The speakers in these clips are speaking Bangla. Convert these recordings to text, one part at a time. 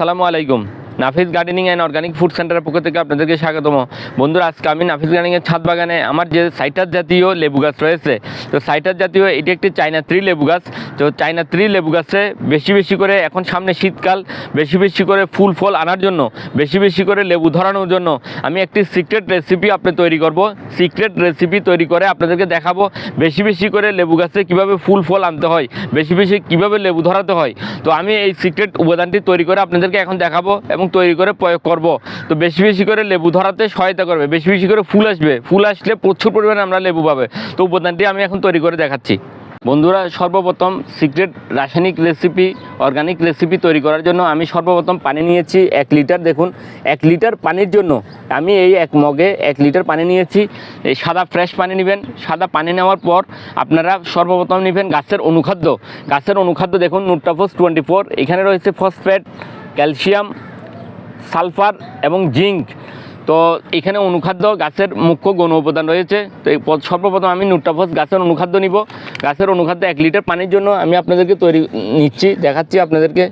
আসসালামু আলাইকুম। Nafis gardening and organic food সেন্টারের পক্ষ থেকে আপনাদেরকে স্বাগতম। বন্ধুরা, আজকে আমি নাফিস গার্ডেনিংয়ের ছাদ বাগানে আমার যে সাইটার জাতীয় লেবু গাছ রয়েছে, তো সাইটার জাতীয় এটি একটি চাইনা থ্রি লেবু গাছ। তো চাইনা থ্রি লেবু গাছে বেশি বেশি করে এখন সামনে শীতকাল, বেশি বেশি করে ফুল ফল আনার জন্য, বেশি বেশি করে লেবু ধরানোর জন্য আমি একটি সিক্রেট রেসিপি আপনি তৈরি করব। সিক্রেট রেসিপি তৈরি করে আপনাদেরকে দেখাবো বেশি বেশি করে লেবু গাছে কীভাবে ফুল ফল আনতে হয়, বেশি বেশি কীভাবে লেবু ধরাতে হয়। তো আমি এই সিক্রেট উপাদানটি তৈরি করে আপনাদেরকে এখন দেখাবো এবং তৈরি করে প্রয়োগ করব। তো বেশি বেশি করে লেবু ধরাতে সহায়তা করবে। বেশি বেশি করে ফুল আসবে। ফুল আসলে প্রচুর পরিমাণে আমরা লেবু পাবে। তো উপাদানটি আমি এখন তৈরি করে দেখাচ্ছি। বন্ধুরা, সর্বপ্রথম সিক্রেট রাসায়নিক রেসিপি, অর্গানিক রেসিপি তৈরি করার জন্য আমি সর্বপ্রথম পানি নিয়েছি এক লিটার। দেখুন, এক লিটার পানির জন্য আমি এই এক মগে এক লিটার পানি নিয়েছি। এই সাদা ফ্রেশ পানি নেবেন। সাদা পানি নেওয়ার পর আপনারা সর্বপ্রথম নেবেন গাছের অনুখাদ্য। গাছের অনুখাদ্য দেখুন নুট্টাফোস টোয়েন্টি ফোর। এখানে রয়েছে ফসফেট, ক্যালসিয়াম সালফার এবং জিঙ্ক। তো এখানে অনুখাদ্য গাছের মুখ্য গণ উপাদান রয়েছে। তো এই সর্বপ্রথম আমি নুট্টাফস গাছের অনুখাদ্য নিব। গাছের অনুখাদ্য এক লিটার পানির জন্য আমি আপনাদেরকে তৈরি নিচ্ছি, দেখাচ্ছি আপনাদেরকে।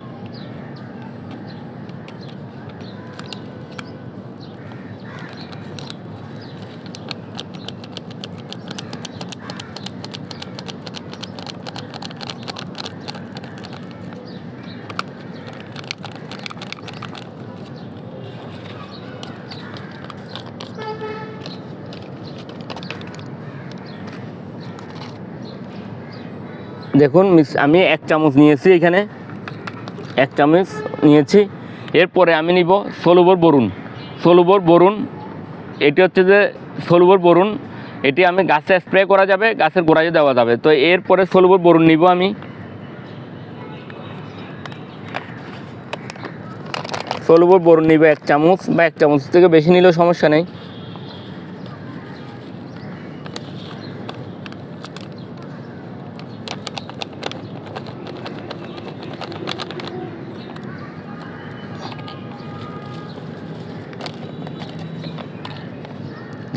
দেখুন মিস- আমি এক চামচ নিয়েছি এখানে। এক চামচ নিয়েছি। এরপরে আমি নিব সলুবর বরুণ। সলুবর বরুণ, এটি হচ্ছে যে সলুবর বরুণ, এটি আমি গাছে স্প্রে করা যাবে, গাছের গোড়ায় দেওয়া যাবে। তো এরপরে সলুবর বরুণ নিব আমি। সলুবর বরুণ নিব এক চামচ, বা এক চামচ থেকে বেশি নিলেও সমস্যা নেই।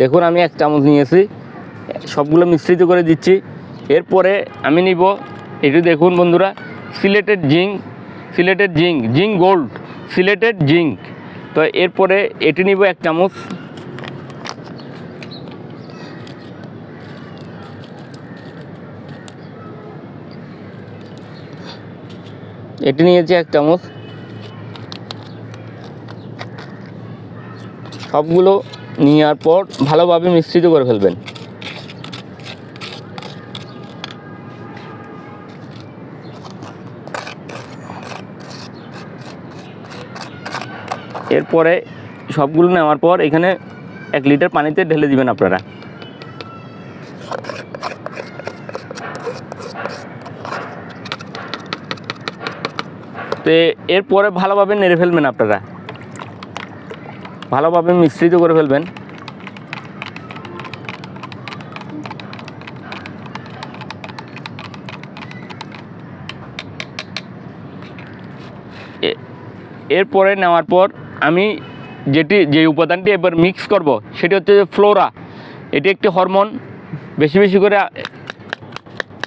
দেখুন, আমি এক চামচ নিয়েছি। সবগুলো মিশ্রিত করে দিচ্ছি। এরপরে আমি নিব এটি দেখুন বন্ধুরা, chelated zinc chelated zinc zinc gold, chelated zinc. তো এরপরে এটি নিব এক চামচ। এটি নিয়েছি এক চামচ। সবগুলো নেওয়ার পর ভালোভাবে মিশ্রিত করে ফেলবেন। এরপরে সবগুলো নেওয়ার পর এখানে এক লিটার পানিতে ঢেলে দিবেন আপনারা। তো এরপরে ভালোভাবে নেড়ে ফেলবেন আপনারা। ভালোভাবে মিশ্রিত করে ফেলবেন। এরপরে নেওয়ার পর আমি যেটি, যে উপাদানটি এবার মিক্স করব, সেটি হচ্ছে ফ্লোরা এটি একটি হরমোন বেশি বেশি করে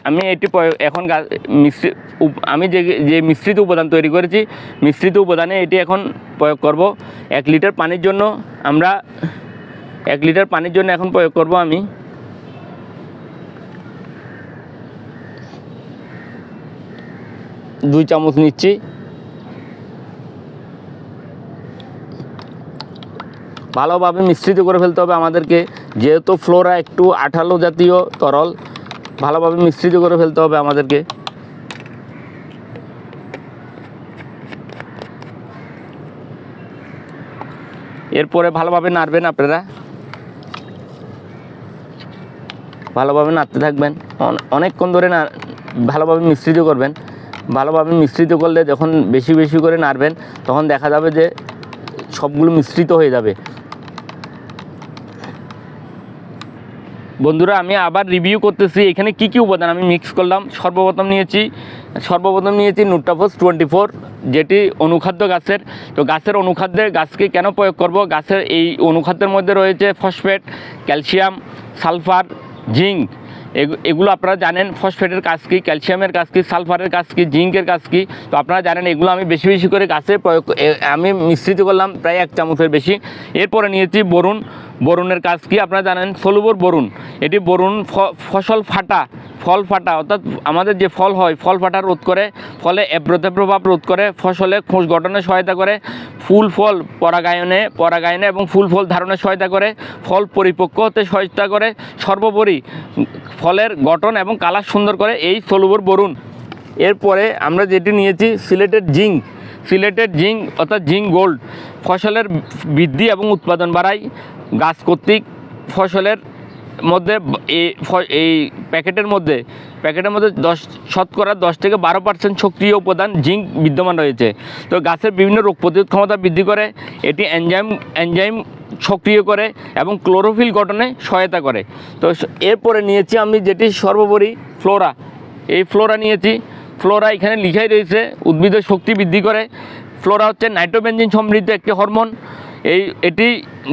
আমি এটি এখন গা- মিশ্রি উপ- আমি যে যে মিশ্রিত উপাদান তৈরি করেছি, মিশ্রিত উপাদানে এটি এখন প্রয়োগ করব। এক লিটার পানির জন্য আমরা এক লিটার পানির জন্য এখন প্রয়োগ করব আমি। দুই চামচ নিচ্ছি। ভালোভাবে মিশ্রিত করে ফেলতে হবে আমাদেরকে। যেহেতু ফ্লোরা একটু আঠালো জাতীয় তরল ভালোভাবে মিশ্রিত করে ফেলতে হবে আমাদেরকে। এরপরে ভালোভাবে নাড়বেন আপনারা। ভালোভাবে নাড়তে থাকবেন। অন- অনেকক্ষণ ধরে না ভালোভাবে মিশ্রিত করবেন। ভালোভাবে মিশ্রিত করলে যখন বেশি বেশি করে নাড়বেন, তখন দেখা যাবে যে সবগুলো মিশ্রিত হয়ে যাবে। বন্ধুরা, আমি আবার রিভিউ করতেছি। এখানে কি কি উপাদান? আমি মিক্স করলাম, সর্বপ্রথম নিয়েছি সর্বপ্রথম নিয়েছি নুট্টাফোস টোয়েন্টি ফোর, যেটি অনুখাদ্য গাছের। তো গাছের অনুখাদ্যে গাছকে কেন প্রয়োগ করব? গাছের এই অনুখাদ্যের মধ্যে রয়েছে ফসফেট, ক্যালসিয়াম, সালফার, জিঙ্ক। এগুলো আপনারা জানেন, ফসফেটের কাজ কী, ক্যালসিয়ামের কাজ কী, সালফারের কাজ কী, জিঙ্কের কাজ কী? তো আপনারা জানেন এগুলো আমি বেশি বেশি করে গাছে প্রয়োগ আমি মিশ্রিত করলাম প্রায় এক চামচের বেশি। এরপরে নিয়েছি বরুণ। বরুণের কাজ কী আপনারা জানেন? Solubor boron. এটি বরুণ ফসল ফাটা, ফল ফাটা। অর্থাৎ আমাদের যে ফল হয়, ফল ফাটা রোধ করে, ফলে এব্রতে প্রভাব রোধ করে, ফসলে খোঁজ গঠনে সহায়তা করে, ফুল ফল পরাগায়নে পরাগায়নে এবং ফুল ফল ধারণে সহায়তা করে, ফল পরিপক্ক হতে সহায়তা করে, সর্বোপরি ফলের গঠন এবং কালার সুন্দর করে এই সলুবর বরুণ। এরপরে আমরা যেটি নিয়েছি, সিলেটেড জিঙ্ক। সিলেটেড জিঙ্ক অর্থাৎ জিঙ্ক গোল্ড। ফসলের বৃদ্ধি এবং উৎপাদন বাড়ায় গাছ কর্তৃক ফসলের মধ্যে এই প্যাকেটের মধ্যে প্যাকেটের মধ্যে দশ, শতকরা দশ থেকে বারো পার্সেন্ট সক্রিয় উপাদান জিঙ্ক বিদ্যমান রয়েছে। তো গাছের বিভিন্ন রোগ প্রতিরোধ ক্ষমতা বৃদ্ধি করে। এটি এনজাইম এনজাইম সক্রিয় করে এবং ক্লোরোফিল গঠনে সহায়তা করে। তো এরপরে নিয়েছি আমি যেটি সর্বোপরি ফ্লোরা। এই ফ্লোরা নিয়েছি। ফ্লোরা এখানে লিখাই রয়েছে, উদ্ভিদের শক্তি বৃদ্ধি করে। ফ্লোরা হচ্ছে নাইট্রোবেঞ্জিন সমৃদ্ধ একটি হরমোন। এই, এটি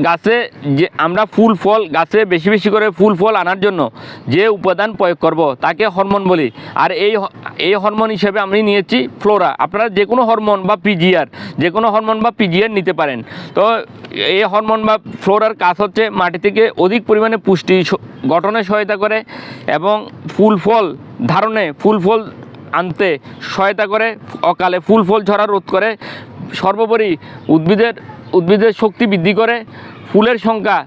গাছে যে, আমরা ফুল ফল, গাছে বেশি বেশি করে ফুল ফল আনার জন্য যে উপাদান প্রয়োগ করব, তাকে হরমোন বলি। আর এই এই হরমোন হিসেবে আমি নিয়েছি ফ্লোরা। আপনারা যে কোনো হরমোন বা পিজিআর যে কোনো হরমোন বা পিজিআর নিতে পারেন। তো এই হরমোন বা ফ্লোরার কাজ হচ্ছে মাটি থেকে অধিক পরিমাণে পুষ্টি গঠনে সহায়তা করে এবং ফুল ফল ধারণে ফুল ফল আনতে সহায়তা করে। অকালে ফুল ফল ঝরা রোধ করে। সর্বোপরি উদ্ভিদের উদ্ভিদের শক্তি বৃদ্ধি করে, ফুলের সংখ্যা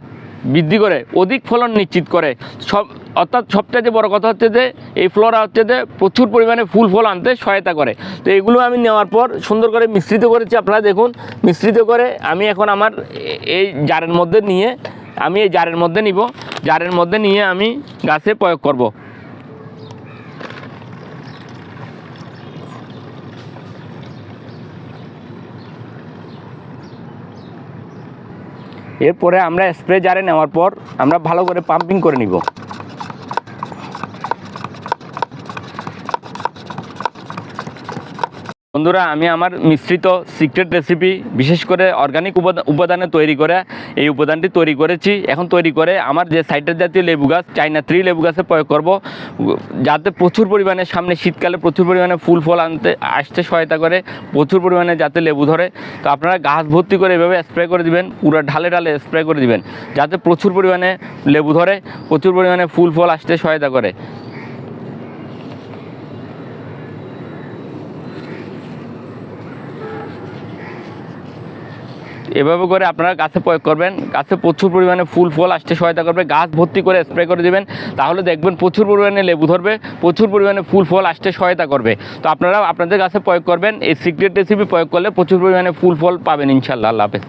বৃদ্ধি করে, অধিক ফলন নিশ্চিত করে। সব, অর্থাৎ সবচেয়ে বড় কথা হচ্ছে যে, এই ফ্লোরা হচ্ছে যে প্রচুর পরিমাণে ফুল ফল আনতে সহায়তা করে। তো এগুলো আমি নেওয়ার পর সুন্দর করে মিশ্রিত করেছি, আপনারা দেখুন, মিশ্রিত করে আমি এখন আমার এই জারের মধ্যে নিয়ে, আমি এই জারের মধ্যে নিব। জারের মধ্যে নিয়ে আমি গাছে প্রয়োগ করব। এরপরে আমরা স্প্রে জারে নেওয়ার পর আমরা ভালো করে পাম্পিং করে নিব। বন্ধুরা, আমি আমার মিশ্রিত সিক্রেট রেসিপি বিশেষ করে অর্গানিক উপাদান তৈরি করে, এই উপাদানটি তৈরি করেছি। এখন তৈরি করে আমার যে সাইটার জাতীয় লেবু গাছ চাইনা থ্রি লেবু গাছে প্রয়োগ করব। যাতে প্রচুর পরিমাণে সামনে শীতকালে প্রচুর পরিমাণে ফুল ফল আনতে, আসতে সহায়তা করে, প্রচুর পরিমাণে যাতে লেবু ধরে। তো আপনারা গাছ ভর্তি করে এভাবে স্প্রে করে দিবেন, পুরো ঢালে ঢালে স্প্রে করে দিবেন, যাতে প্রচুর পরিমাণে লেবু ধরে, প্রচুর পরিমাণে ফুল ফল আসতে সহায়তা করে। এভাবে করে আপনারা গাছে প্রয়োগ করবেন। গাছে প্রচুর পরিমাণে ফুল ফল আসতে সহায়তা করবে। গাছ ভর্তি করে স্প্রে করে দেবেন। তাহলে দেখবেন প্রচুর পরিমাণে লেবু ধরবে, প্রচুর পরিমাণে ফুল ফল আসতে সহায়তা করবে। তো আপনারা আপনাদের গাছে প্রয়োগ করবেন। এই সিক্রেট রেসিপি প্রয়োগ করলে প্রচুর পরিমাণে ফুল ফল পাবেন ইনশাল্লাহ আল্লাহ হাফেজ।